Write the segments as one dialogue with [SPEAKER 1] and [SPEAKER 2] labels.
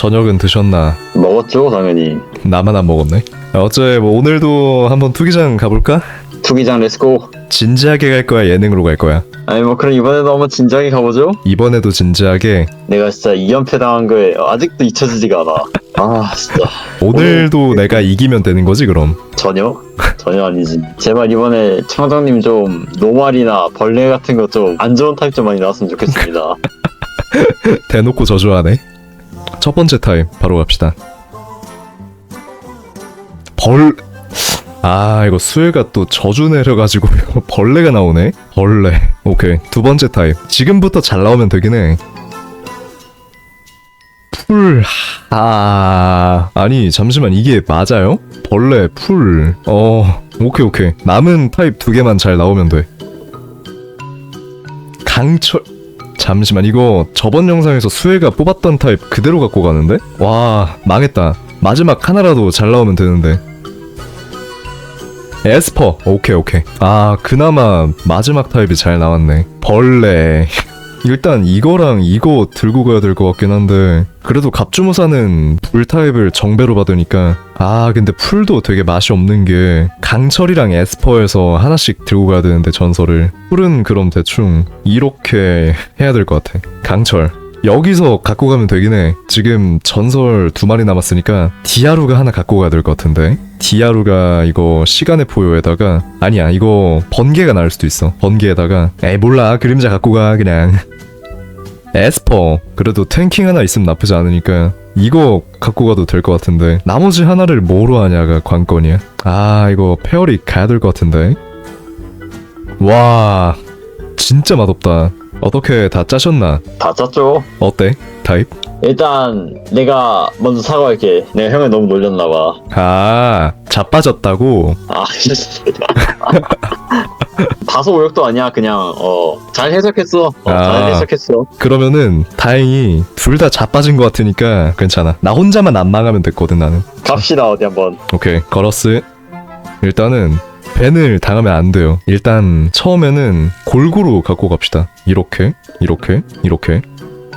[SPEAKER 1] 저녁은 드셨나?
[SPEAKER 2] 먹었죠 당연히
[SPEAKER 1] 나만 안 먹었네. 어째 뭐 오늘도 한번 투기장 가볼까?
[SPEAKER 2] 투기장 렛츠고
[SPEAKER 1] 진지하게 갈 거야 예능으로 갈 거야?
[SPEAKER 2] 아니 뭐 그럼 이번에도 한번 진지하게 가보죠
[SPEAKER 1] 이번에도 진지하게
[SPEAKER 2] 내가 진짜 2연패 당한 거에 아직도 잊혀지지가 않아 아 진짜
[SPEAKER 1] 오늘도 내가 이기면 되는 거지 그럼?
[SPEAKER 2] 전혀? 전혀 아니지 제발 이번에 청장님 좀 노말이나 벌레 같은 거 좀 안 좋은 타입 좀 많이 나왔으면 좋겠습니다
[SPEAKER 1] 대놓고 저주하네. 첫 번째 타임 바로 갑시다. 벌. 아 이거 수혜가 또 저주 내려가지고 벌레가 나오네. 벌레. 오케이 두 번째 타임. 지금부터 잘 나오면 되긴 해. 풀. 아 아니 잠시만 이게 맞아요? 벌레 풀. 어 오케이 오케이. 남은 타입 두 개만 잘 나오면 돼. 강철. 잠시만 이거 저번 영상에서 수혜가 뽑았던 타입 그대로 갖고 가는데? 와 망했다. 마지막 하나라도 잘 나오면 되는데. 에스퍼. 오케이 오케이. 아 그나마 마지막 타입이 잘 나왔네. 벌레 일단 이거랑 이거 들고 가야 될 것 같긴 한데 그래도 갑주무사는 불 타입을 정배로 받으니까 아 근데 풀도 되게 맛이 없는 게 강철이랑 에스퍼에서 하나씩 들고 가야 되는데 전설을. 풀은 그럼 대충 이렇게 해야 될 것 같아. 강철 여기서 갖고 가면 되긴 해. 지금 전설 두 마리 남았으니까 디아루가 하나 갖고 가야 될 것 같은데. 디아루가 이거 시간의 포효에다가 아니야 이거 번개가 나올 수도 있어. 번개에다가 에이 몰라 그림자 갖고 가 그냥. 에스퍼 그래도 탱킹 하나 있으면 나쁘지 않으니까 이거 갖고 가도 될 것 같은데. 나머지 하나를 뭐로 하냐가 관건이야. 아 이거 페어리 가야 될 것 같은데. 와 진짜 맛없다 어떻게 다 짜셨나?
[SPEAKER 2] 다 짰죠?
[SPEAKER 1] 어때? 타입?
[SPEAKER 2] 일단 내가 먼저 사과할게. 내가 형을 너무 놀렸나 봐.
[SPEAKER 1] 아 자빠졌다고?
[SPEAKER 2] 아 진짜 다소 오역도 아니야. 그냥 어 잘 해석했어. 어,
[SPEAKER 1] 아.
[SPEAKER 2] 잘 해석했어.
[SPEAKER 1] 그러면은 다행히 둘 다 자빠진 것 같으니까 괜찮아. 나 혼자만 안 망하면 됐거든 나는.
[SPEAKER 2] 갑시다 어디 한번.
[SPEAKER 1] 오케이 걸었스 일단은 밴을 당하면 안 돼요 일단 처음에는 골고루 갖고 갑시다 이렇게 이렇게 이렇게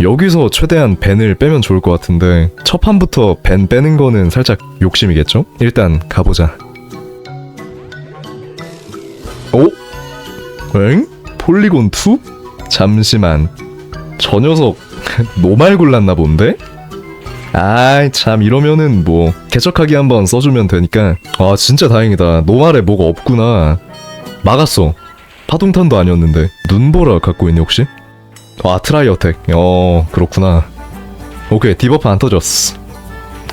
[SPEAKER 1] 여기서 최대한 밴을 빼면 좋을 것 같은데 첫 판부터 밴 빼는 거는 살짝 욕심이겠죠? 일단 가보자 오? 엥? 폴리곤 2? 잠시만 저 녀석 노말 골랐나 본데? 아이 참 이러면은 뭐 개척하기 한번 써주면 되니까. 아 진짜 다행이다. 노말에 뭐가 없구나. 막았어. 파동탄도 아니었는데. 눈보라 갖고 있니 혹시? 아 트라이 어택 어 그렇구나. 오케이 디버프 안 터졌어.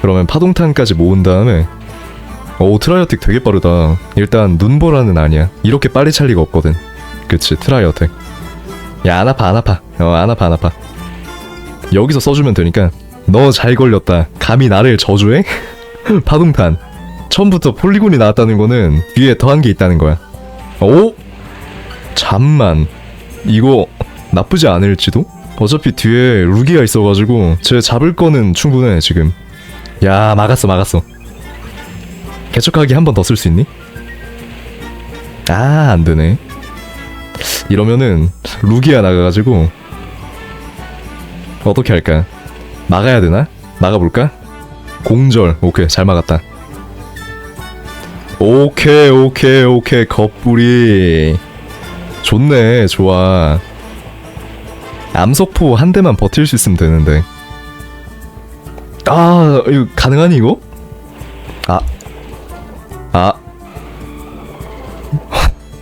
[SPEAKER 1] 그러면 파동탄까지 모은 다음에. 오 트라이 어택 되게 빠르다. 일단 눈보라는 아니야. 이렇게 빨리 찰 리가 없거든. 그치 트라이 어택 야안 아파 안 아파. 어 안 아파 안 아파. 여기서 써주면 되니까 너 잘 걸렸다. 감히 나를 저주해? 파동탄. 처음부터 폴리곤이 나왔다는 거는 뒤에 더한 게 있다는 거야. 오? 잠만. 이거 나쁘지 않을지도? 어차피 뒤에 루기가 있어가지고 쟤 잡을 거는 충분해 지금. 야 막았어 막았어. 개척하기 한 번 더 쓸 수 있니? 아 안되네. 이러면은 루기가 나가가지고 어떻게 할까? 막아야 되나? 막아볼까? 공절 오케이 잘 막았다 오케이 오케이 오케이 겉불이 좋네 좋아 암석포 한 대만 버틸 수 있으면 되는데 아 이거 가능하니 이거? 아 아.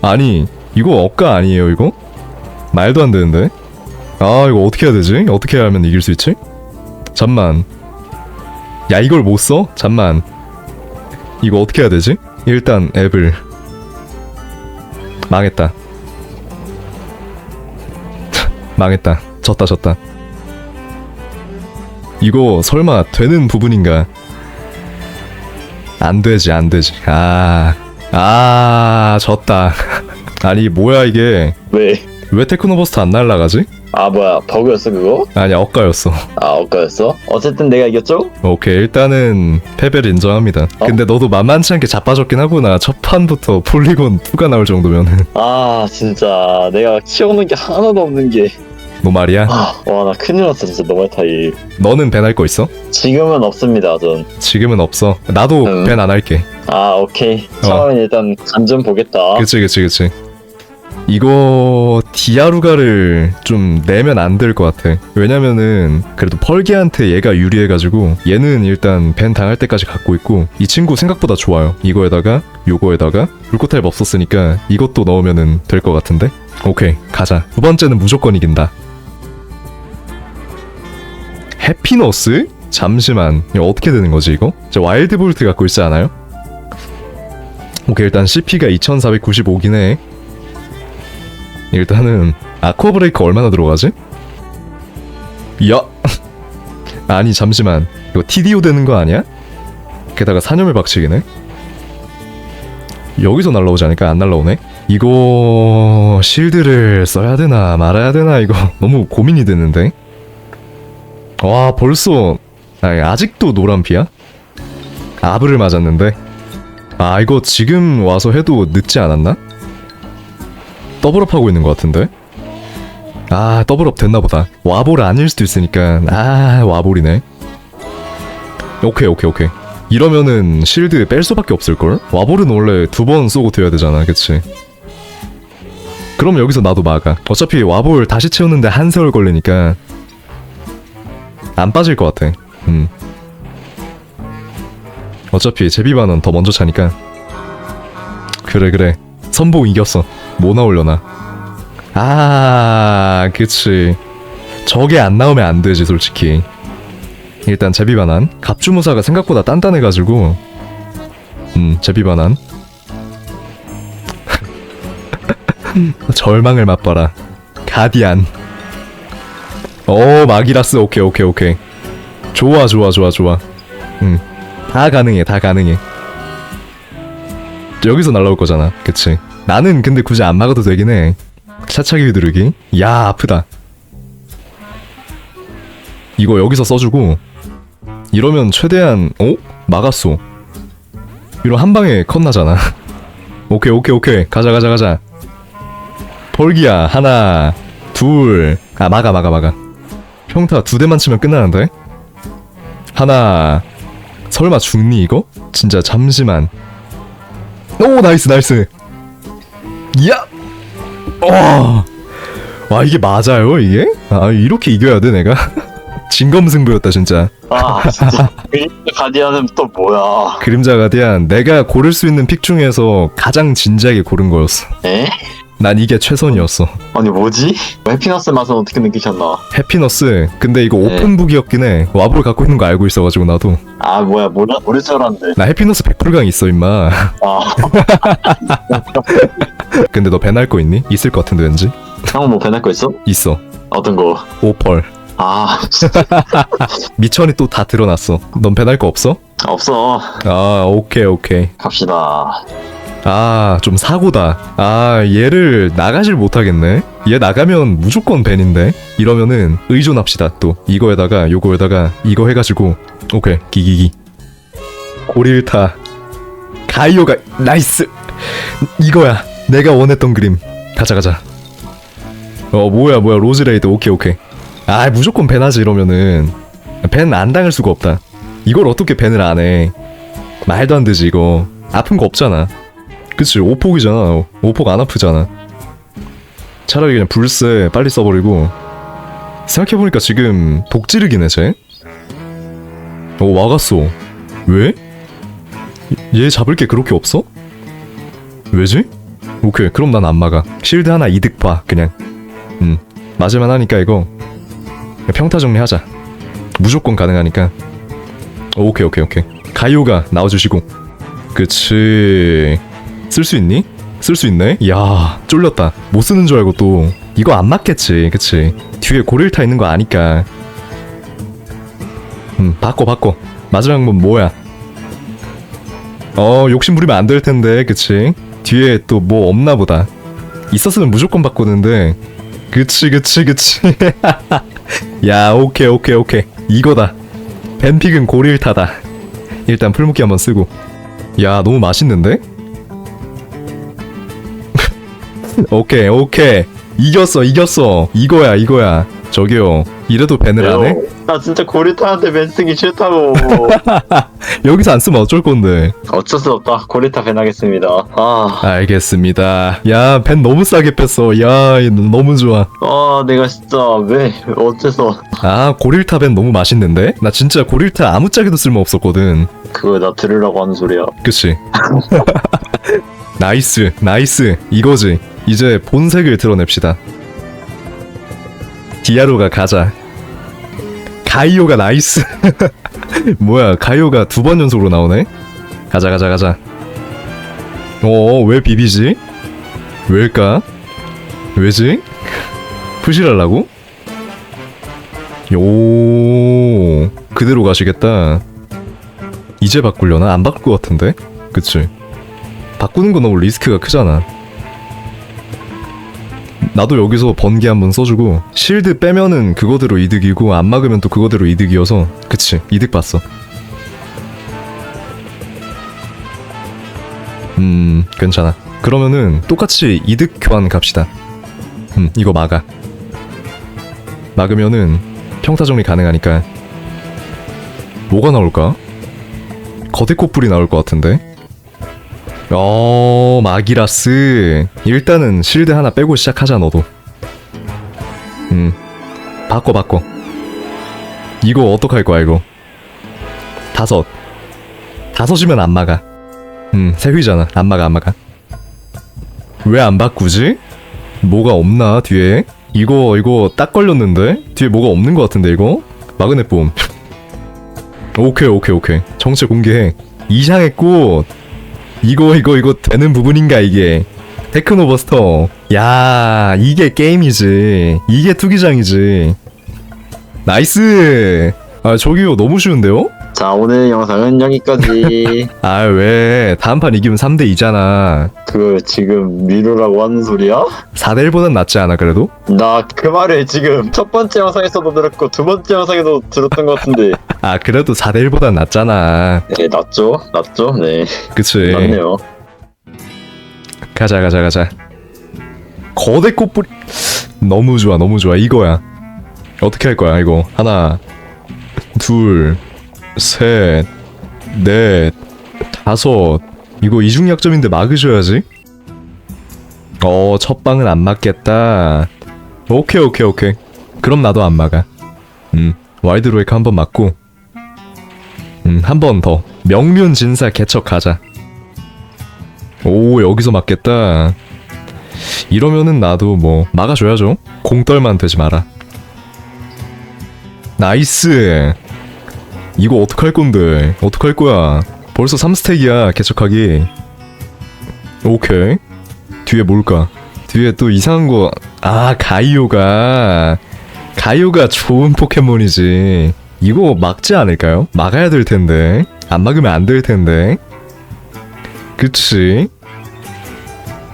[SPEAKER 1] 아니 이거 억가 아니에요 이거? 말도 안 되는데 아 이거 어떻게 해야 되지? 어떻게 하면 이길 수 있지? 잠만. 야 이걸 못 써? 잠만. 이거 어떻게 해야 되지? 일단 앱을. 망했다. 망했다. 졌다 졌다. 이거 설마 되는 부분인가? 안 되지 안 되지. 아, 아 졌다. 아니 뭐야 이게?
[SPEAKER 2] 왜?
[SPEAKER 1] 왜 테크노버스트 안 날라가지?
[SPEAKER 2] 아 뭐야 버그였어 그거?
[SPEAKER 1] 아니 억가였어
[SPEAKER 2] 아 엇가였어? 어쨌든 내가 이겼죠?
[SPEAKER 1] 오케이 일단은 패배를 인정합니다
[SPEAKER 2] 어?
[SPEAKER 1] 근데 너도 만만치 않게 자빠졌긴 하구나 첫 판부터 폴리곤 2가 나올 정도면은
[SPEAKER 2] 아 진짜 내가 키워놓은 게 하나도 없는 게
[SPEAKER 1] 노말이야?
[SPEAKER 2] 와나 큰일 났어 진짜 노말 타입
[SPEAKER 1] 너는 밴할 거 있어?
[SPEAKER 2] 지금은 없습니다 전
[SPEAKER 1] 지금은 없어. 나도
[SPEAKER 2] 응.
[SPEAKER 1] 밴 안 할게.
[SPEAKER 2] 아 오케이
[SPEAKER 1] 어.
[SPEAKER 2] 처음엔 일단 간 좀 보겠다
[SPEAKER 1] 그치 그치 그치 이거 디아루가를 좀 내면 안 될 것 같아. 왜냐면은 그래도 펄기한테 얘가 유리해가지고 얘는 일단 밴 당할 때까지 갖고 있고 이 친구 생각보다 좋아요. 이거에다가 요거에다가 불꽃탈 없었으니까 이것도 넣으면은 될 것 같은데? 오케이 가자. 두 번째는 무조건 이긴다. 해피너스? 잠시만. 이거 어떻게 되는 거지 이거? 저 와일드 볼트 갖고 있지 않아요? 오케이 일단 CP가 2495긴 해 일단은 아쿠아 브레이크 얼마나 들어가지? 야 아니 잠시만 이거 TDO 되는 거 아니야? 게다가 사념의 박치기네 여기서 날라오지 않을까? 안 날라오네 이거 실드를 써야 되나 말아야 되나 이거 너무 고민이 되는데 와 벌써 아니, 아직도 노란피야? 아브를 맞았는데 아 이거 지금 와서 해도 늦지 않았나? 더블업 하고 있는 것 같은데? 아 더블업 됐나 보다. 와볼 아닐 수도 있으니까. 아 와볼이네. 오케이 오케이 오케이. 이러면은 실드 뺄 수밖에 없을걸? 와볼은 원래 두 번 쏘고 돼야 되잖아 그치? 그럼 여기서 나도 막아. 어차피 와볼 다시 채우는데 한 세월 걸리니까 안 빠질 것 같아. 음. 어차피 제비반은 더 먼저 차니까. 그래 그래. 선봉 이겼어 뭐 나오려나? 아 그치. 저게 안 나오면 안 되지 솔직히. 일단 제비반한 갑주무사가 생각보다 단단해가지고. 음 제비반한 절망을 맛봐라. 가디안. 오 마기라스. 오케이 오케이 오케이. 좋아 좋아 좋아 좋아. 다 가능해 다 가능해. 여기서 날라올 거잖아 그치 나는 근데 굳이 안 막아도 되긴 해. 차차기 휘두르기. 야 아프다. 이거 여기서 써주고 이러면 최대한 어? 막았어. 이러 한 방에 컷 나잖아. 오케이 오케이 오케이. 가자 가자 가자. 펄기야 하나 둘아 막아 막아 막아. 평타 두 대만 치면 끝나는데? 하나. 설마 죽니 이거? 진짜 잠시만. 오 나이스 나이스 야! 와! 와 이게 맞아요 이게? 아 이렇게 이겨야 돼 내가? 진검승부였다 진짜
[SPEAKER 2] 아 진짜 그림자 가디언은 또 뭐야
[SPEAKER 1] 그림자 가디안 내가 고를 수 있는 픽 중에서 가장 진지하게 고른 거였어
[SPEAKER 2] 에?
[SPEAKER 1] 난 이게 최선이었어
[SPEAKER 2] 아니 뭐지? 해피너스 맛은 어떻게 느끼셨나?
[SPEAKER 1] 해피너스 근데 이거
[SPEAKER 2] 네.
[SPEAKER 1] 오픈북이었긴 해 와볼 갖고 있는 거 알고 있어가지고 나도
[SPEAKER 2] 아 뭐야 모르, 모를 줄 알았는데
[SPEAKER 1] 나 해피너스 100%강 있어 임마
[SPEAKER 2] 아
[SPEAKER 1] 근데 너 밴할 거 있니? 있을 것 같은데 왠지?
[SPEAKER 2] 형은 뭐 배낼 거 있어?
[SPEAKER 1] 있어.
[SPEAKER 2] 어떤 거?
[SPEAKER 1] 오펄.
[SPEAKER 2] 아
[SPEAKER 1] 미천이 또 다 드러났어. 넌 밴할 거 없어?
[SPEAKER 2] 없어.
[SPEAKER 1] 아 오케이 오케이.
[SPEAKER 2] 갑시다.
[SPEAKER 1] 아 좀 사고다. 아 얘를 나가질 못하겠네. 얘 나가면 무조건 밴인데? 이러면은 의존합시다 또. 이거에다가 요거에다가 이거 해가지고. 오케이 기기기. 고릴타. 가이오가 나이스! 이거야 내가 원했던 그림. 가자 가자. 어 뭐야 뭐야 로즈레이드. 오케이 오케이. 아 무조건 밴하지 이러면은. 밴 안 당할 수가 없다. 이걸 어떻게 밴을 안 해? 말도 안 되지 이거. 아픈 거 없잖아. 그치 오폭이잖아. 오폭 안 아프잖아. 차라리 그냥 불새 빨리 써버리고. 생각해보니까 지금 독지르기네 쟤? 어, 와갔어. 왜? 얘 잡을 게 그렇게 없어? 왜지? 오케이 그럼 난 안 막아. 실드 하나 이득 봐 그냥. 음 맞을만 하니까 이거. 평타 정리하자. 무조건 가능하니까. 오케이 오케이 오케이. 가이오가 나와주시고. 그치. 쓸 수 있니? 쓸 수 있네? 야 쫄렸다. 못 쓰는 줄 알고 또. 이거 안 맞겠지 그치. 뒤에 고릴타 있는 거 아니까. 음 바꿔 바꿔. 마지막 문 뭐야? 어 욕심 부리면 안 될 텐데 그치 뒤에 또 뭐 없나 보다. 있었으면 무조건 바꾸는데. 그치 그치 그치. 야 오케이 오케이 오케이. 이거다. 벤픽은 고릴타다. 일단 풀무기 한번 쓰고. 야 너무 맛있는데? 오케이 오케이. 이겼어 이겼어. 이거야 이거야. 저기요 이래도 밴을 안 해?
[SPEAKER 2] 왜요? 나 진짜 고리타한테 밴 쓰기 싫다고.
[SPEAKER 1] 여기서 안 쓰면 어쩔 건데
[SPEAKER 2] 어쩔 수 없다. 고리타 밴 하겠습니다. 아,
[SPEAKER 1] 알겠습니다 야 밴 너무 싸게 뺐어 야 너무 좋아
[SPEAKER 2] 아, 내가 진짜 왜 어째서
[SPEAKER 1] 아 고릴타 밴 너무 맛있는데? 나 진짜 고릴타 아무짝에도 쓸모 없었거든
[SPEAKER 2] 그걸 나 들으라고 하는 소리야.
[SPEAKER 1] 그치 나이스 나이스 이거지 이제 본색을 드러냅시다 디아로가 가자. 가이오가 나이스. 뭐야 가이오가 두 번 연속으로 나오네? 가자 가자 가자. 어 왜 비비지? 왜일까? 왜지? 푸시랄라고? 요 그대로 가시겠다. 이제 바꾸려나? 안 바꿀 것 같은데? 그치? 바꾸는 건 너무 리스크가 크잖아. 나도 여기서 번개 한번 써주고 실드 빼면은 그거대로 이득이고 안 막으면 또 그거대로 이득이어서 그치 이득 봤어. 음 괜찮아. 그러면은 똑같이 이득 교환 갑시다. 음 이거 막아. 막으면은 평타 정리 가능하니까 뭐가 나올까? 거대 코뿔이 나올 것 같은데. 어 마기라스. 일단은 실드 하나 빼고 시작하자 너도. 음 바꿔 바꿔. 이거 어떡할 거야 이거? 다섯. 다섯이면 안 막아. 음 세 휘잖아. 안 막아 안 막아. 왜 안 바꾸지? 뭐가 없나 뒤에? 이거 이거 딱 걸렸는데? 뒤에 뭐가 없는 것 같은데 이거? 마그넷 봄 오케이 오케이 오케이. 정체 공개해. 이상의 꽃 이거 이거 이거 되는 부분인가 이게? 테크노버스터. 야 이게 게임이지. 이게 투기장이지. 나이스! 아 저기요 너무 쉬운데요?
[SPEAKER 2] 자, 오늘 영상은 여기까지.
[SPEAKER 1] 아 왜 다음 판 이기면 3대 2잖아
[SPEAKER 2] 그걸 지금 미루라고 하는 소리야?
[SPEAKER 1] 4대 1보단 낫지 않아 그래도?
[SPEAKER 2] 나 그 말을 지금 첫 번째 영상에서도 들었고 두 번째 영상에도 들었던 것 같은데.
[SPEAKER 1] 아 그래도 4대 1보단 낫잖아
[SPEAKER 2] 네, 낫죠? 낫죠? 네.
[SPEAKER 1] 그치
[SPEAKER 2] 낫네요.
[SPEAKER 1] 가자 가자 가자 거대 꽃뿌리 너무 좋아 너무 좋아 이거야 어떻게 할 거야 이거 하나 둘 셋 넷 다섯. 이거 이중약점인데 막으셔야지. 어 첫 방은 안 맞겠다. 오케이 오케이 오케이. 그럼 나도 안 막아. 음 와이드 로이크 한번 맞고. 음 한 번 더. 명륜 진사 개척 가자. 오 여기서 맞겠다. 이러면은 나도 뭐 막아줘야죠. 공떨만 되지 마라. 나이스 이거 어떡할 건데? 어떡할 거야? 벌써 3스택이야 개척하기. 오케이. 뒤에 뭘까? 뒤에 또 이상한 거아 가이오가. 가이오가 좋은 포켓몬이지. 이거 막지 않을까요? 막아야 될 텐데. 안 막으면 안 될 텐데. 그치?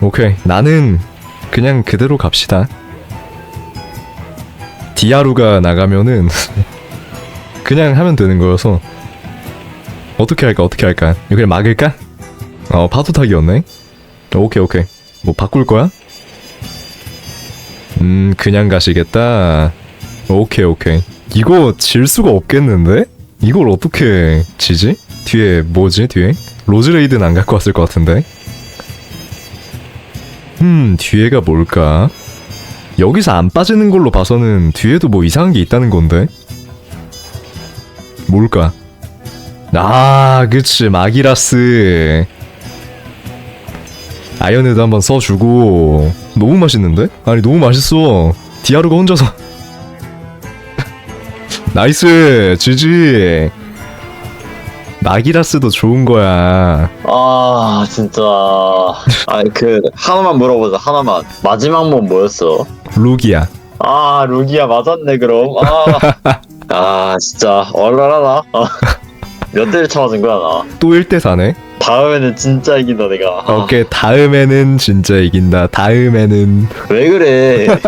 [SPEAKER 1] 오케이. 나는 그냥 그대로 갑시다. 디아루가 나가면은 그냥 하면 되는 거여서 어떻게 할까 어떻게 할까 그냥 막을까? 어 파도 타기였네 오케이 오케이 뭐 바꿀 거야? 음 그냥 가시겠다 오케이 오케이 이거 질 수가 없겠는데? 이걸 어떻게 지지? 뒤에 뭐지 뒤에? 로즈레이드는 안 갖고 왔을 것 같은데 음 뒤에가 뭘까? 여기서 안 빠지는 걸로 봐서는 뒤에도 뭐 이상한 게 있다는 건데 뭘까? 아 그치 마기라스 아이언헤드 한번 써주고 너무 맛있는데? 아니 너무 맛있어 디아루가 혼자서 나이스 지지 마기라스도 좋은 거야
[SPEAKER 2] 아, 진짜. 아, 그, 하나만 물어보자, 하나만. 마지막 몬 뭐였어?
[SPEAKER 1] 루기야
[SPEAKER 2] 아, 루기야 맞았네, 그럼. 아, 아 진짜. 얼얼하다. 아, 몇 대를 쳐맞은 거야, 나.
[SPEAKER 1] 또 1대4네
[SPEAKER 2] 다음에는 진짜 이긴다, 내가. 아,
[SPEAKER 1] 오케이 다음에는 진짜 이긴다 다음에는
[SPEAKER 2] 왜 그래?